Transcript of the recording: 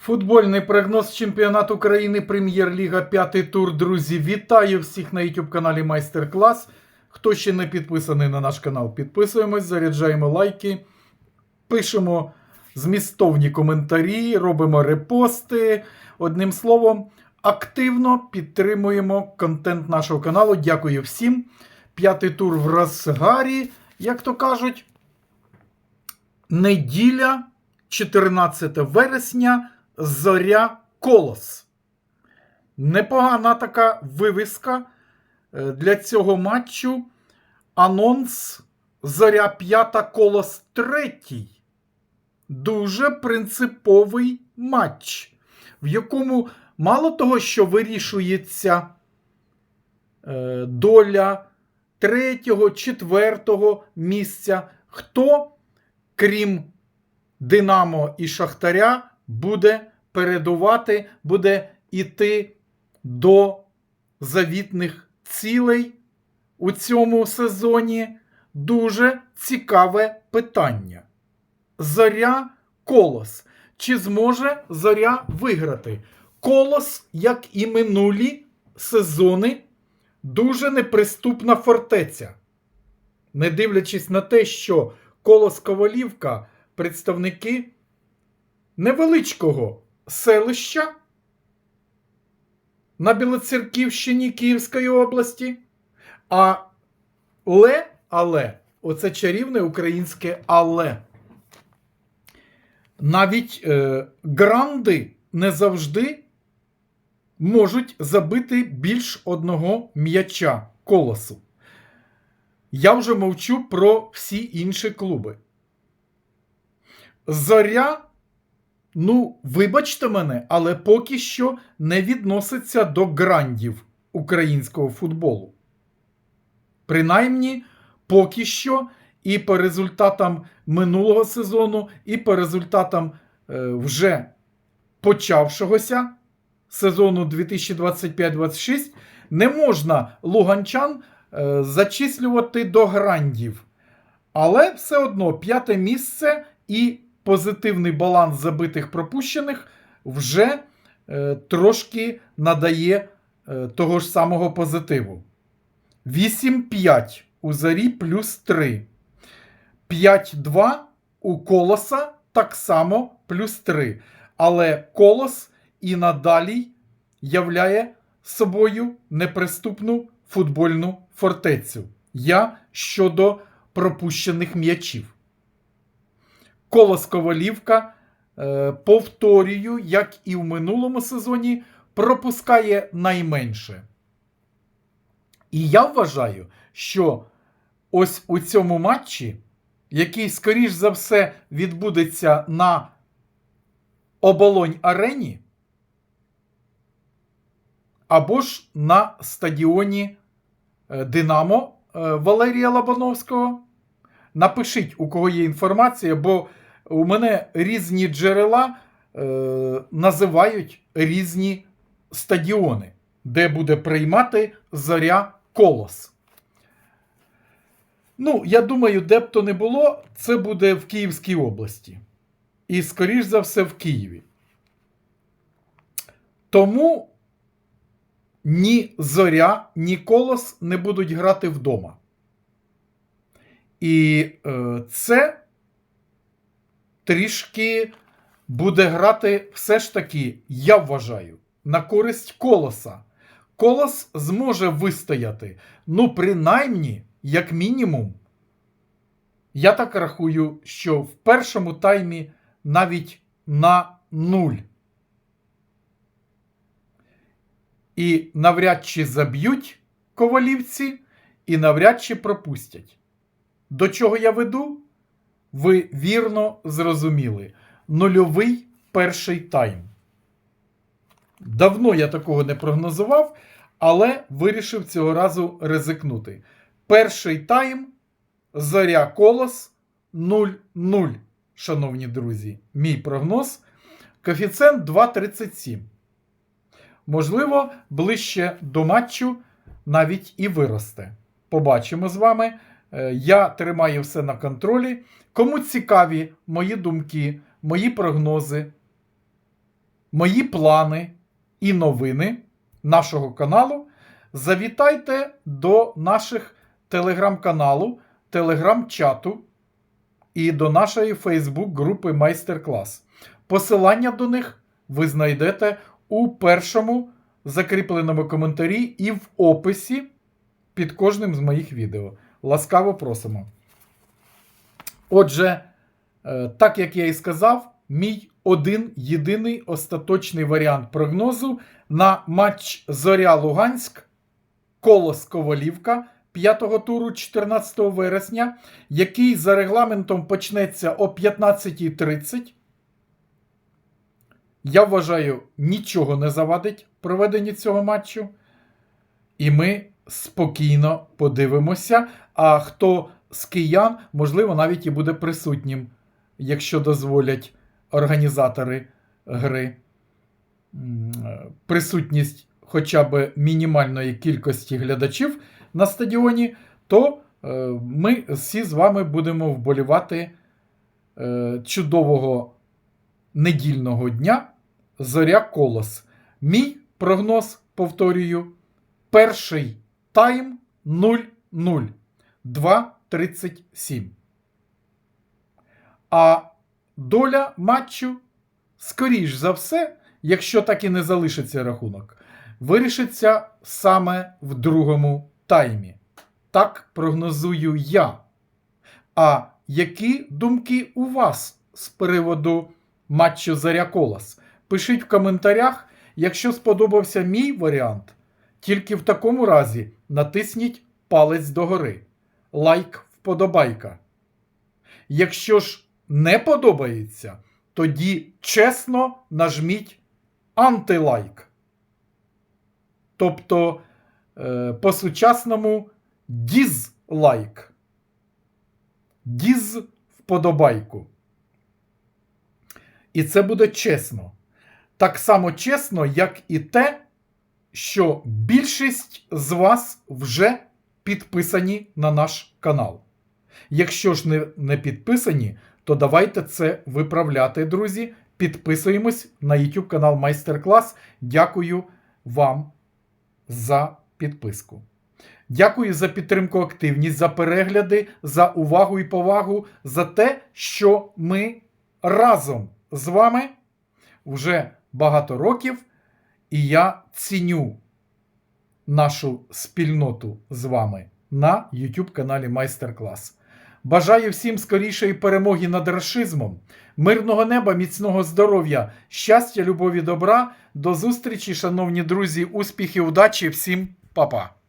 Футбольний прогноз чемпіонату України Прем'єр-ліга, п'ятий тур. Друзі, вітаю всіх на YouTube каналі Майстер-клас. Хто ще не підписаний на наш канал, підписуємось, заряджаємо лайки, пишемо змістовні коментарі, робимо репости. Одним словом, активно підтримуємо контент нашого каналу. Дякую всім. П'ятий тур в розгарі, як то кажуть. Неділя, 14 вересня, Зоря Колос. Непогана така вивіска е, для цього матчу. Анонс Зоря 5 Колос 3. Дуже принциповий матч, в якому мало того, що вирішується е, доля третього, четвертого місця. Хто, крім Динамо і Шахтаря, буде передувати, буде йти до завітних цілей у цьому сезоні. Дуже цікаве питання. Зоря Колос. Чи зможе Зоря виграти? Колос, як і минулі сезони, дуже неприступна фортеця. Не дивлячись на те, що Колос Ковалівка представники невеличкого селища на Білоцерківщині Київської області. А ле, але, оце чарівне українське але. Навіть е, гранди не завжди можуть забити більш одного м'яча колосу. Я вже мовчу про всі інші клуби. Зоря, ну, вибачте мене, але поки що не відноситься до грандів українського футболу. Принаймні, поки що, і по результатам минулого сезону, і по результатам е, вже почавшогося сезону 2025-26 не можна луганчан е, зачислювати до грандів. Але все одно п'яте місце і позитивний баланс забитих пропущених вже е, трошки надає е, того ж самого позитиву. 8-5 у зарі плюс 3. 5-2 у колоса так само плюс 3. Але колос і надалі являє собою неприступну футбольну фортецю. Я щодо пропущених м'ячів. Колос Ковалівка, е, повторюю, як і в минулому сезоні, пропускає найменше. І я вважаю, що ось у цьому матчі, який, скоріш за все, відбудеться на оболонь арені, або ж на стадіоні е, Динамо е, Валерія Лобановського. Напишіть, у кого є інформація, бо у мене різні джерела е, називають різні стадіони, де буде приймати зоря колос. Ну, я думаю, де б то не було, це буде в Київській області. І, скоріш за все, в Києві. Тому ні зоря, ні колос не будуть грати вдома. І е, це трішки буде грати все ж таки, я вважаю, на користь колоса. Колос зможе вистояти. Ну, принаймні, як мінімум, я так рахую, що в першому таймі навіть на нуль. І навряд чи заб'ють ковалівці, і навряд чи пропустять. До чого я веду? Ви вірно зрозуміли. Нульовий перший тайм. Давно я такого не прогнозував, але вирішив цього разу ризикнути. Перший тайм Зоря Колос 0-0, шановні друзі. Мій прогноз. Коефіцієнт 2,37. Можливо, ближче до матчу навіть і виросте. Побачимо з вами. Е, Я тримаю все на контролі. Кому цікаві мої думки, мої прогнози, мої плани і новини нашого каналу, завітайте до наших телеграм-каналу, телеграм-чату і до нашої Фейсбук-групи Майстер-клас. Посилання до них ви знайдете у першому закріпленому коментарі і в описі під кожним з моїх відео. Ласкаво просимо. Отже, е, так як я і сказав, мій один єдиний остаточний варіант прогнозу на матч Зоря Луганськ Колос Ковалівка 5-го туру 14 вересня, який за регламентом почнеться о 15.30. Я вважаю, нічого не завадить проведенню цього матчу. І ми спокійно подивимося. А хто з киян, можливо, навіть і буде присутнім, якщо дозволять організатори гри. Е, Присутність хоча б мінімальної кількості глядачів на стадіоні, то е, ми всі з вами будемо вболівати е, чудового недільного дня Зоря Колос. Мій прогноз, повторюю, перший тайм 0-0. 2.37. А доля матчу, скоріш за все, якщо так і не залишиться рахунок, вирішиться саме в другому таймі. Так прогнозую я. А які думки у вас з приводу матчу Заря Колос? Пишіть в коментарях, якщо сподобався мій варіант, тільки в такому разі натисніть палець догори. Лайк вподобайка. Якщо ж не подобається, тоді чесно нажміть антилайк. Тобто, е, по-сучасному дізлайк. Діз вподобайку. І це буде чесно. Так само чесно, як і те, що більшість з вас вже підписані на наш канал. Якщо ж не, не підписані, то давайте це виправляти, друзі. Підписуємось на YouTube канал Майстер-клас. Дякую вам за підписку. Дякую за підтримку, активність, за перегляди, за увагу і повагу, за те, що ми разом з вами вже багато років, і я ціню нашу спільноту з вами на YouTube каналі Майстер-клас. Бажаю всім скорішої перемоги над рашизмом, мирного неба, міцного здоров'я, щастя, любові, добра. До зустрічі, шановні друзі, успіхів, удачі, всім па-па!